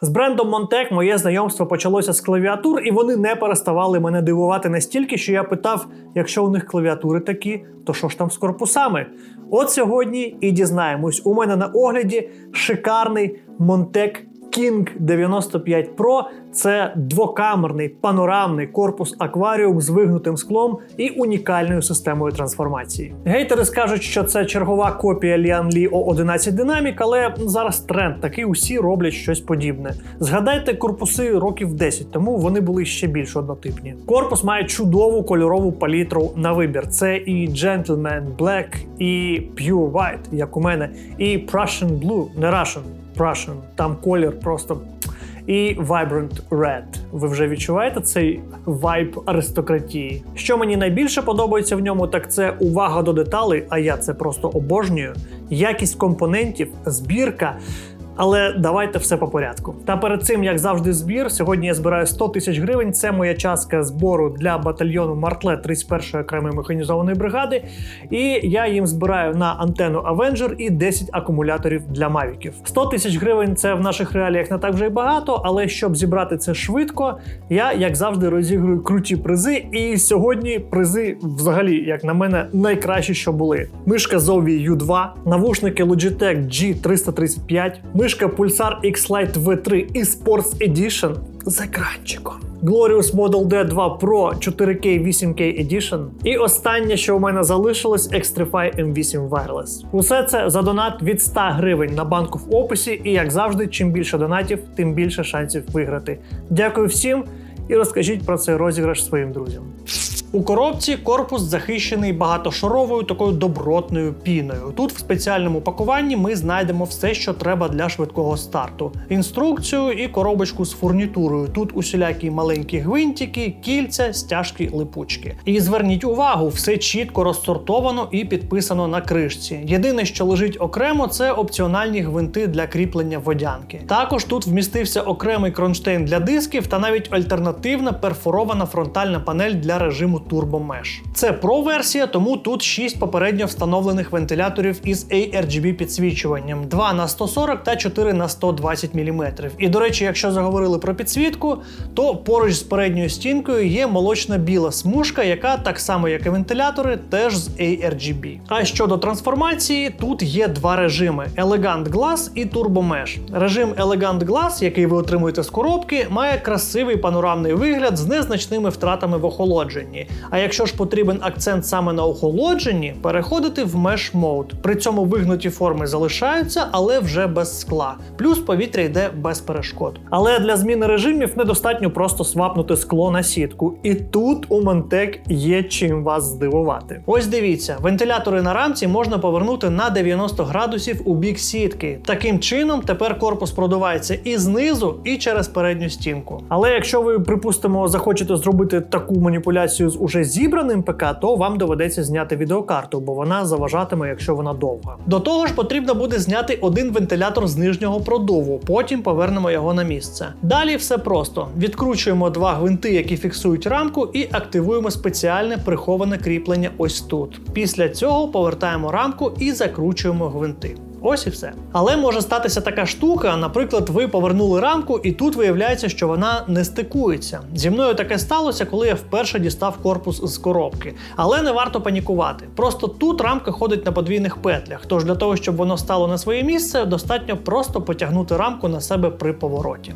З брендом Montec моє знайомство почалося з клавіатур, і вони не переставали мене дивувати настільки, що я питав: якщо у них клавіатури такі, то що ж там з корпусами? От сьогодні і дізнаємось. У мене на огляді шикарний Montec King 95 Pro. Це двокамерний панорамний корпус акваріум з вигнутим склом і унікальною системою трансформації. Гейтери скажуть, що це чергова копія Lian Li O11 Dynamic, але зараз тренд такий, усі роблять щось подібне. Згадайте корпуси років 10 тому вони були ще більш однотипні. Корпус має чудову кольорову палітру на вибір. Це і Gentleman Black, і Pure White, як у мене, і Prussian Blue, не Russian, Prussian. Там колір просто. І Vibrant Red. Ви вже відчуваєте цей вайб аристократії. Що мені найбільше подобається в ньому, так це увага до деталей, а я це просто обожнюю. Якість компонентів, збірка. Але давайте все по порядку. Та перед цим, як завжди, збір. Сьогодні я збираю 100 тисяч гривень. Це моя частка збору для батальйону Мартлет 31-ї окремої механізованої бригади. І я їм збираю на антенну Avenger і 10 акумуляторів для мавіків. 100 тисяч гривень це в наших реаліях не так вже й багато, але щоб зібрати це швидко, я як завжди розігрую круті призи. І сьогодні призи, взагалі, як на мене, найкращі, що були. Мишка Zowie U2, навушники Logitech G335, мишка Pulsar X-Lite V3 і Sports Edition з екранчиком. Glorious Model D2 Pro 4K 8K Edition. І останнє, що у мене залишилось, Xtrify M8 Wireless. Усе це за донат від 100 гривень на банку в описі. І як завжди, чим більше донатів, тим більше шансів виграти. Дякую всім і розкажіть про цей розіграш своїм друзям. У коробці корпус захищений багатошаровою такою добротною піною. Тут в спеціальному пакуванні ми знайдемо все, що треба для швидкого старту: інструкцію і коробочку з фурнітурою. Тут усілякі маленькі гвинтики, кільця, стяжки, липучки. І зверніть увагу, все чітко розсортовано і підписано на кришці. Єдине, що лежить окремо, це опціональні гвинти для кріплення водянки. Також тут вмістився окремий кронштейн для дисків та навіть альтернативна перфорована фронтальна панель для режиму Turbo Mesh. Це Pro версія, тому тут 6 попередньо встановлених вентиляторів із ARGB підсвічуванням 2 на 140 та 4 на 120 мм. І до речі, якщо заговорили про підсвітку, то поруч з передньою стінкою є молочна біла смужка, яка так само як і вентилятори, теж з ARGB. А щодо трансформації, тут є два режими: Elegant Glass і Turbo Mesh. Режим Elegant Glass, який ви отримуєте з коробки, має красивий панорамний вигляд з незначними втратами в охолодженні. А якщо ж потрібен акцент саме на охолодженні, переходити в Mesh Mode. При цьому вигнуті форми залишаються, але вже без скла. Плюс повітря йде без перешкод. Але для зміни режимів недостатньо просто свапнути скло на сітку. І тут у Montec є чим вас здивувати. Ось дивіться, вентилятори на рамці можна повернути на 90 градусів у бік сітки. Таким чином, тепер корпус продувається і знизу, і через передню стінку. Але якщо ви, припустимо, захочете зробити таку маніпуляцію з уже зібраним ПК, то вам доведеться зняти відеокарту, бо вона заважатиме, якщо вона довга. До того ж, потрібно буде зняти один вентилятор з нижнього продуву, потім повернемо його на місце. Далі все просто: відкручуємо два гвинти, які фіксують рамку, і активуємо спеціальне приховане кріплення ось тут. Після цього повертаємо рамку і закручуємо гвинти. Ось і все. Але може статися така штука, наприклад, ви повернули рамку, і тут виявляється, що вона не стикується. Зі мною таке сталося, коли я вперше дістав корпус з коробки. Але не варто панікувати. Просто тут рамка ходить на подвійних петлях. Тож для того, щоб воно стало на своє місце, достатньо просто потягнути рамку на себе при повороті.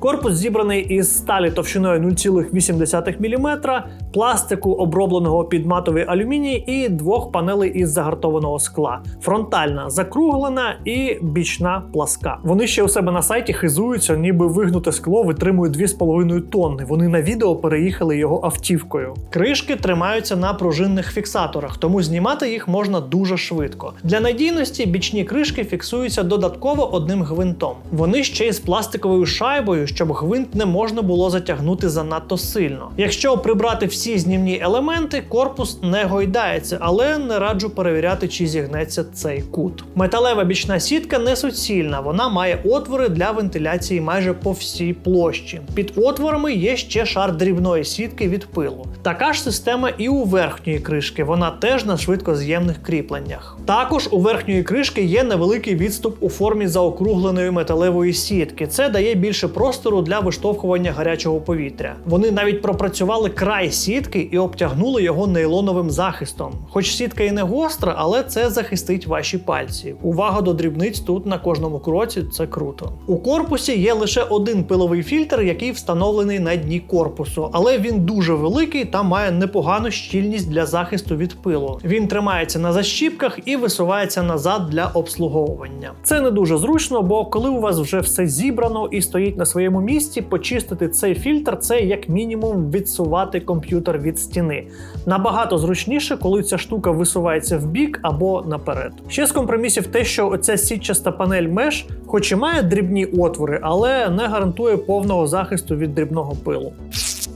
Корпус зібраний із сталі товщиною 0,8 мм, пластику, обробленого під матовий алюміній, і двох панелей із загартованого скла. Фронтальна закруглена і бічна пласка. Вони ще у себе на сайті хизуються, ніби вигнуте скло витримує 2,5 тонни. Вони на відео переїхали його автівкою. Кришки тримаються на пружинних фіксаторах, тому знімати їх можна дуже швидко. Для надійності бічні кришки фіксуються додатково одним гвинтом. Вони ще й з пластиковою шайбою, щоб гвинт не можна було затягнути занадто сильно. Якщо прибрати всі знімні елементи, корпус не гойдається, але не раджу перевіряти, чи зігнеться цей кут. Металева бічна сітка не суцільна, вона має отвори для вентиляції майже по всій площі. Під отворами є ще шар дрібної сітки від пилу. Така ж система і у верхньої кришки, вона теж на швидкоз'ємних кріпленнях. Також у верхньої кришки є невеликий відступ у формі заокругленої металевої сітки. Це дає більше простору для виштовхування гарячого повітря. Вони навіть пропрацювали край сітки і обтягнули його нейлоновим захистом. Хоч сітка і не гостра, але це захистить ваші пальці. Увага до дрібниць тут на кожному кроці це круто. У корпусі є лише один пиловий фільтр, який встановлений на дні корпусу, але він дуже великий та має непогану щільність для захисту від пилу. Він тримається на защіпках і висувається назад для обслуговування. Це не дуже зручно, бо коли у вас вже все зібрано і стоїть на своєму місці, почистити цей фільтр це як мінімум відсувати комп'ютер від стіни. Набагато зручніше, коли ця штука висувається в бік або наперед. Ще з компромісів те, що оця сітчаста панель меш, хоч і має дрібні отвори, але не гарантує повного захисту від дрібного пилу.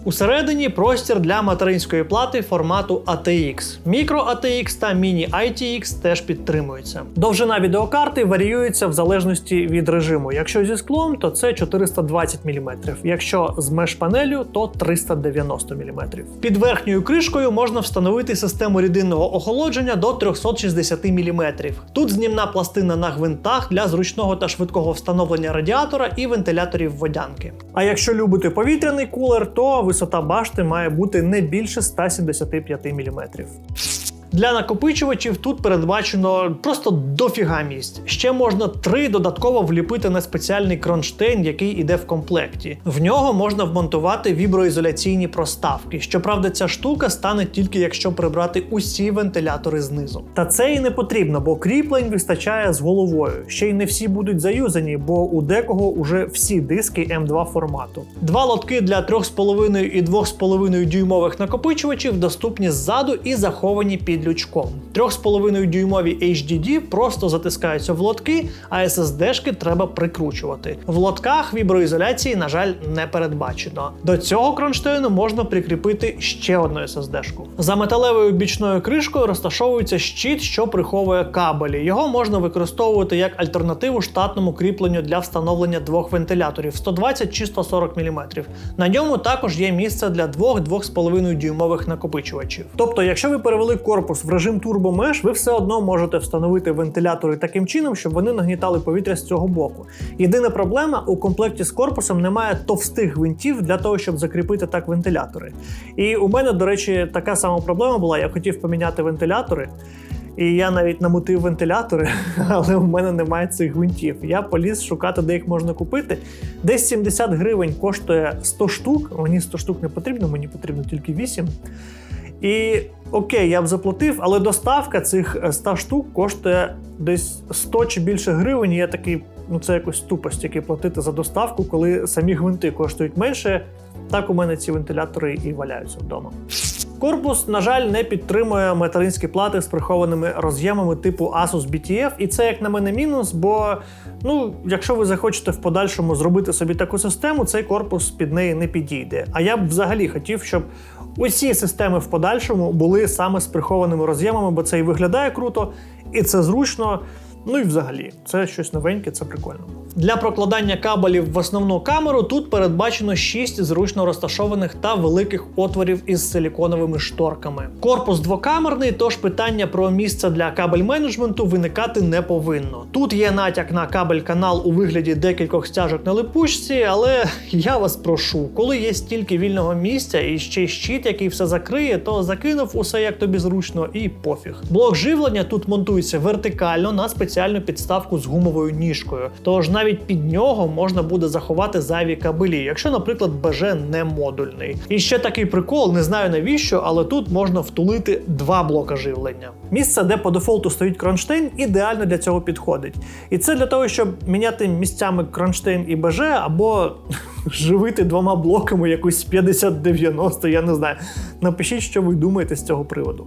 Усередині простір для материнської плати формату ATX. Micro ATX та Mini ITX теж підтримуються. Довжина відеокарти варіюється в залежності від режиму. Якщо зі склом, то це 420 мм. Якщо з меш панелю, то 390 мм. Під верхньою кришкою можна встановити систему рідинного охолодження до 360 мм. Тут знімна пластина на гвинтах для зручного та швидкого встановлення радіатора і вентиляторів водянки. А якщо любите повітряний кулер, то висота башти має бути не більше 175 мм. Для накопичувачів тут передбачено просто дофіга місць. Ще можна три додатково вліпити на спеціальний кронштейн, який іде в комплекті. В нього можна вмонтувати віброізоляційні проставки. Щоправда, ця штука стане тільки якщо прибрати усі вентилятори знизу. Та це і не потрібно, бо кріплень вистачає з головою. Ще й не всі будуть заюзані, бо у декого уже всі диски М2 формату. Два лотки для 3,5 і 2,5 дюймових накопичувачів доступні ззаду і заховані під лючком. 3,5 дюймові HDD просто затискаються в лотки, а SSD-шки треба прикручувати. В лотках віброізоляції, на жаль, не передбачено. До цього кронштейну можна прикріпити ще одну SSD-шку. За металевою бічною кришкою розташовується щит, що приховує кабелі. Його можна використовувати як альтернативу штатному кріпленню для встановлення двох вентиляторів 120 чи 140 мм. На ньому також є місце для двох 2,5 дюймових накопичувачів. Тобто, якщо ви перевели корпус в режим Turbo Mesh, ви все одно можете встановити вентилятори таким чином, щоб вони нагнітали повітря з цього боку. Єдина проблема у комплекті з корпусом немає товстих гвинтів для того, щоб закріпити так вентилятори. І у мене, до речі, така сама проблема була. Я хотів поміняти вентилятори. І я навіть намутив вентилятори, але у мене немає цих гвинтів. Я поліз шукати, де їх можна купити. Десь 70 гривень коштує 100 штук. Мені 100 штук не потрібно, мені потрібно тільки 8. І окей, я б заплатив, але доставка цих 100 штук коштує десь 100 чи більше гривень. І я такий, ну це якось тупо стільки платити за доставку, коли самі гвинти коштують менше. Так у мене ці вентилятори і валяються вдома. Корпус, на жаль, не підтримує материнські плати з прихованими роз'ємами типу Asus BTF, і це, як на мене, мінус, бо ну, якщо ви захочете в подальшому зробити собі таку систему, цей корпус під неї не підійде. А я б взагалі хотів, щоб усі системи в подальшому були саме з прихованими роз'ємами, бо це і виглядає круто, і це зручно. Ну і взагалі, це щось новеньке, це прикольно. Для прокладання кабелів в основну камеру тут передбачено 6 зручно розташованих та великих отворів із силіконовими шторками. Корпус двокамерний, тож питання про місце для кабель менеджменту виникати не повинно. Тут є натяк на кабель канал у вигляді декількох стяжок на липучці, але я вас прошу, коли є стільки вільного місця і ще щит, який все закриє, то закинув усе як тобі зручно і пофіг. Блок живлення тут монтується вертикально на спеціальну підставку з гумовою ніжкою. Тож навіть під нього можна буде заховати зайві кабелі, якщо, наприклад, БЖ не модульний. І ще такий прикол, не знаю навіщо, але тут можна втулити два блока живлення. Місце, де по дефолту стоїть кронштейн, ідеально для цього підходить. І це для того, щоб міняти місцями кронштейн і БЖ, або живити двома блоками якусь 50-90, я не знаю. Напишіть, що ви думаєте з цього приводу.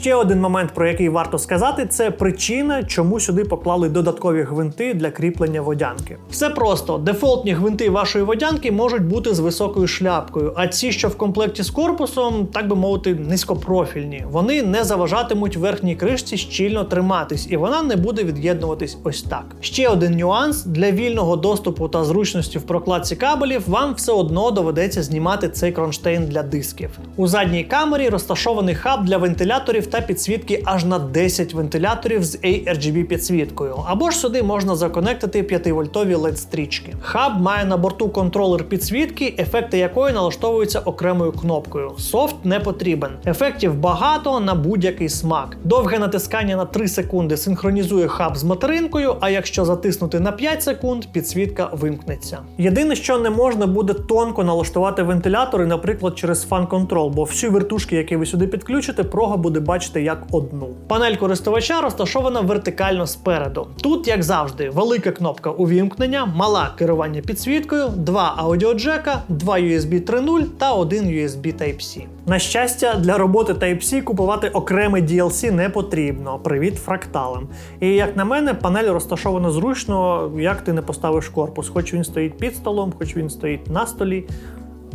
Ще один момент, про який варто сказати, це причина, чому сюди поклали додаткові гвинти для кріплення водянки. Все просто дефолтні гвинти вашої водянки можуть бути з високою шляпкою, а ці, що в комплекті з корпусом, так би мовити, низькопрофільні. Вони не заважатимуть верхній кришці щільно триматись, і вона не буде від'єднуватись ось так. Ще один нюанс для вільного доступу та зручності в прокладці кабелів вам все одно доведеться знімати цей кронштейн для дисків. У задній камері розташований хаб для вентиляторів та підсвітки аж на 10 вентиляторів з ARGB підсвіткою. Або ж сюди можна законектити 5-вольтові LED стрічки. Хаб має на борту контролер підсвітки, ефекти якої налаштовуються окремою кнопкою. Софт не потрібен. Ефектів багато на будь-який смак. Довге натискання на 3 секунди синхронізує хаб з материнкою, а якщо затиснути на 5 секунд, підсвітка вимкнеться. Єдине, що не можна буде тонко налаштувати вентилятори, наприклад, через фан-контрол, бо всі вертушки, які ви сюди підключите, прога буде бачити як одну. Панель користувача розташована вертикально спереду. Тут, як завжди, велика кнопка увімкнення, мала керування підсвіткою, два аудіоджека, два USB 3.0 та один USB Type-C. На щастя, для роботи Type-C купувати окреме DLC не потрібно. Привіт фракталам. І як на мене, панель розташована зручно, як ти не поставиш корпус. Хоч він стоїть під столом, хоч він стоїть на столі.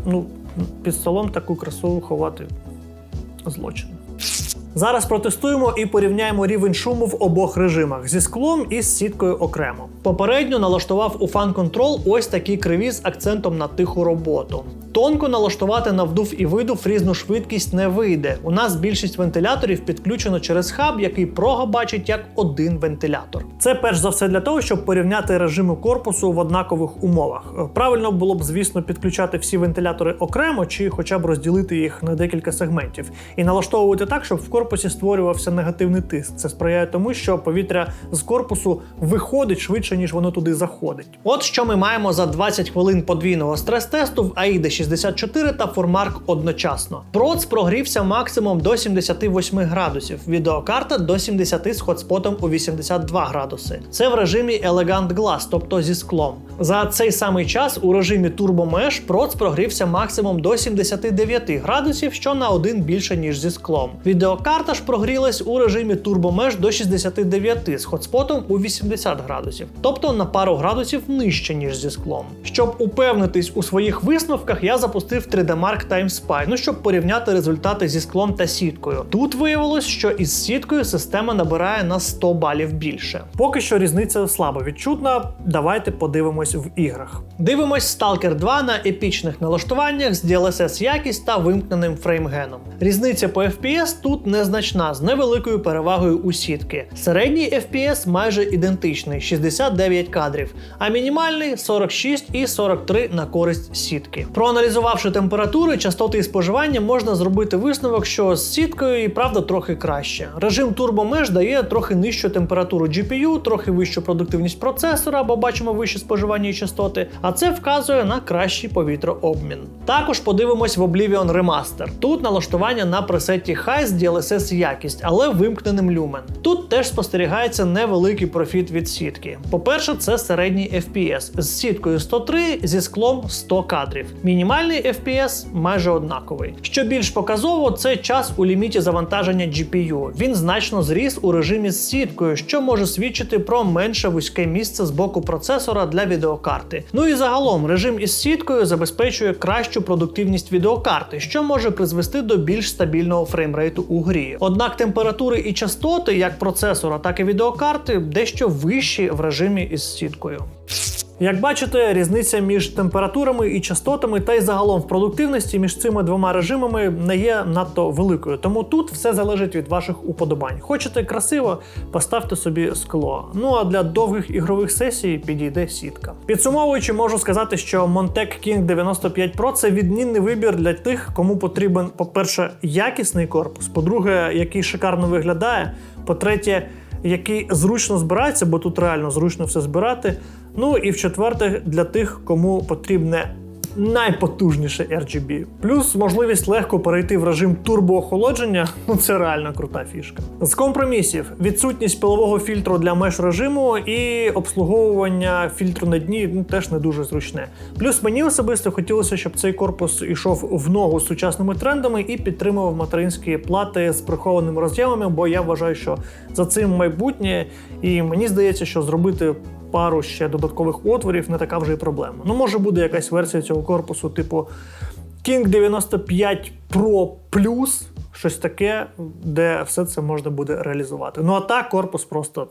Ну, під столом таку красу ховати злочин. Зараз протестуємо і порівняємо рівень шуму в обох режимах зі склом і з сіткою окремо. Попередньо налаштував у Control ось такі криві з акцентом на тиху роботу. Тонко налаштувати на вдув і видув різну швидкість не вийде. У нас більшість вентиляторів підключено через хаб, який прога бачить як один вентилятор. Це перш за все для того, щоб порівняти режими корпусу в однакових умовах. Правильно було б, звісно, підключати всі вентилятори окремо чи хоча б розділити їх на декілька сегментів і налаштовувати так, щоб в корпусі створювався негативний тиск. Це сприяє тому, що повітря з корпусу виходить швидше, ніж воно туди заходить. От що ми маємо за 20 хвилин подвійного стрес-тесту в AIDA 64 та Formark одночасно. Проц прогрівся максимум до 78 градусів, відеокарта до 70 з хотспотом у 82 градуси. Це в режимі Elegant Glass, тобто зі склом. За цей самий час у режимі Turbo Mesh проц прогрівся максимум до 79 градусів, що на один більше ніж зі склом. Відеокарта ж прогрілась у режимі Turbo Mesh до 69 з хотспотом у 80 градусів, тобто на пару градусів нижче ніж зі склом. Щоб упевнитись у своїх висновках, я запустив 3D Mark Time Spy, ну щоб порівняти результати зі склом та сіткою. Тут виявилось, що із сіткою система набирає на 100 балів більше. Поки що різниця слабо відчутна. Давайте подивимось в іграх. Дивимось Stalker 2 на епічних налаштуваннях з DLSS якість та вимкненим фреймгеном. Різниця по FPS тут незначна з невеликою перевагою у сітки. Середній FPS майже ідентичний 69 кадрів, а мінімальний 46 і 43 на користь сітки. Проаналізувавши температури, частоти і споживання, можна зробити висновок, що з сіткою і правда трохи краще. Режим Mesh дає трохи нижчу температуру GPU, трохи вищу продуктивність процесора, бо бачимо вище споживання і частоти, а це вказує на кращий повітрообмін. Також подивимось в Oblivion Remaster. Тут налаштування на пресеті High з DLSS якість, але вимкненим люмен. Тут теж спостерігається невеликий профіт від сітки. По-перше, це середній FPS з сіткою 103, зі склом 100 кадрів. Мінімальний FPS майже однаковий. Що більш показово, це час у ліміті завантаження GPU. Він значно зріс у режимі з сіткою, що може свідчити про менше вузьке місце з боку процесора для відеокарти. Ну і загалом режим із сіткою забезпечує кращу продуктивність відеокарти, що може призвести до більш стабільного фреймрейту у грі. Однак температури і частоти як процесора, так і відеокарти дещо вищі в режимі із сіткою. Як бачите, різниця між температурами і частотами, та й загалом в продуктивності між цими двома режимами не є надто великою. Тому тут все залежить від ваших уподобань. Хочете красиво, поставте собі скло. Ну а для довгих ігрових сесій підійде сітка. Підсумовуючи, можу сказати, що Montec King 95 Pro це відмінний вибір для тих, кому потрібен, по-перше, якісний корпус, по-друге, який шикарно виглядає, по-третє, який зручно збирається, бо тут реально зручно все збирати. Ну і в четверте, для тих, кому потрібне найпотужніше RGB. Плюс можливість легко перейти в режим турбоохолодження ну це реально крута фішка. З компромісів відсутність пилового фільтру для меж режиму і обслуговування фільтру на дні ну, теж не дуже зручне. Плюс мені особисто хотілося, щоб цей корпус йшов в ногу з сучасними трендами і підтримував материнські плати з прихованими роз'ємами, бо я вважаю, що за цим майбутнє, і мені здається, що зробити пару ще додаткових отворів не така вже й проблема. Ну, може буде якась версія цього корпусу, типу King 95 Pro Plus, щось таке, де все це можна буде реалізувати. Ну а так, корпус просто